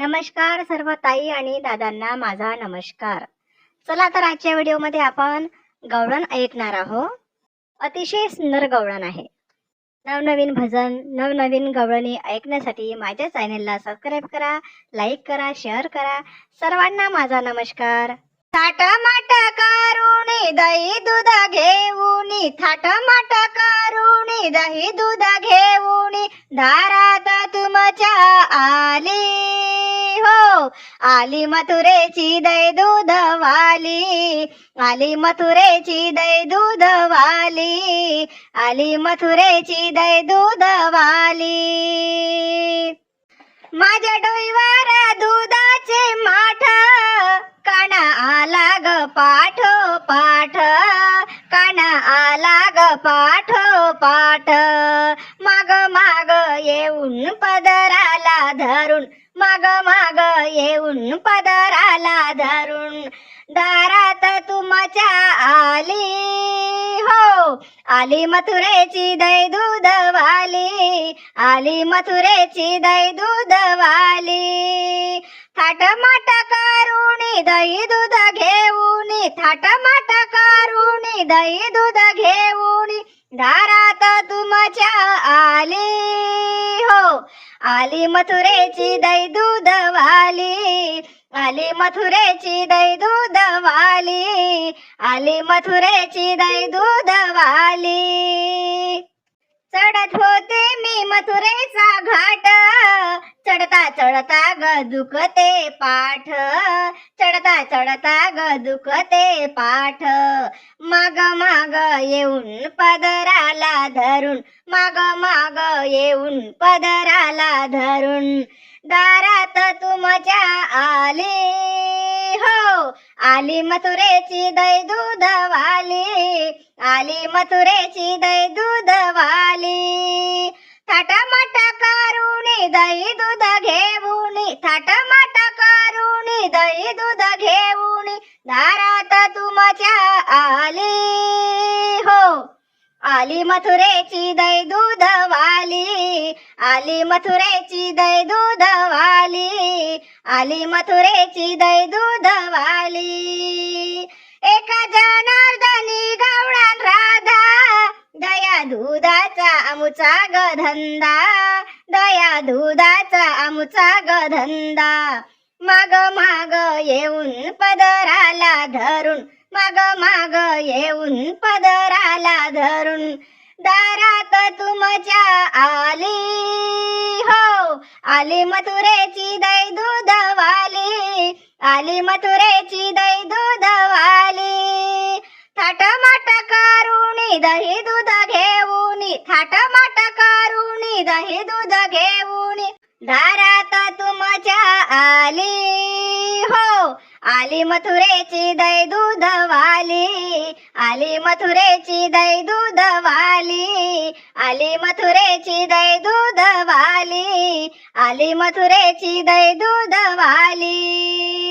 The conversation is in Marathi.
नमस्कार सर्व ताई आणि दादांना माझा नमस्कार. चला तर आजच्या व्हिडिओमध्ये आपण गवळण ऐकणार आहोत. अतिशय सुंदर गवळण आहे. नवनवीन भजन नवनवीन गवळणी ऐकण्यासाठी माझ्या चॅनेलला सबस्क्राईब करा लाईक करा शेअर करा. सर्वांना माझा नमस्कार. थाट माट करुणी दही दूध घेऊनी थाट माट करुणी दही दूध घेऊन दारात तुमच्या आली आली मथुरेची दै दूध वाली आली मथुरेची दै दूध वाली आली मथुरेची दै दूध वाली माझ्या डोईवर दुधाचे माठ काना आला ग पाठो पाठ काना आला ग पाठो पाठ. माग माग येऊन पदराला धरून माग माग येऊन पदराला धरून. दारात तुमच्या आली. हो आली मथुरेची दै दूध वाली आली मथुरेची दै दूध वाली थाट माट दही दूध घेऊनी थाट माट दही दूध घेऊनी दारात तुमच्या आली. आली मथुरेची दै दूध वाली आली मथुरेची दै दूध वाली आली मथुरेची दै दूध वाली चढत होते मी मथुरेचा घाट चढता चढता ग दुखते पाठ. चढता ग दुखते पाठ. माग माग येऊन पदराला धरून माग माग येऊन पदराला धरून. दारात तुमच्या आली हो. आली मथुरेची दै दूध वाली आली मथुरेची दै दूध वाली थाट दही दूध घेऊन थाट करून दही दूध घे दारात तुमच्या आली हो. आली मथुरेची दै दूध वाली आली मथुरेची दै दूध वाली आली मथुरेची दै दूध वाली. एका जनार्दनी गवळण राधा दया दुधाचा आमुचा ग धंदा दया दुधाचा आमुचा ग धंदा मा माग येऊन पदराला धरून माग माग येऊन पदराला धरून. दारात तुमच्या आली हो आली मथुरेची दै दूधवाली आली मथुरेची दै दूधवाली. थाटमाट करुणी दही दूध घेऊनी थाटमाट करुणी दही दूध घेऊनी. दारात तुमच्या आली आली मथुरेची दै दूध वाली आली मथुरेची दै दूध वाली आली मथुरेची दै दूध वाली आली मथुरेची दै दूध वाली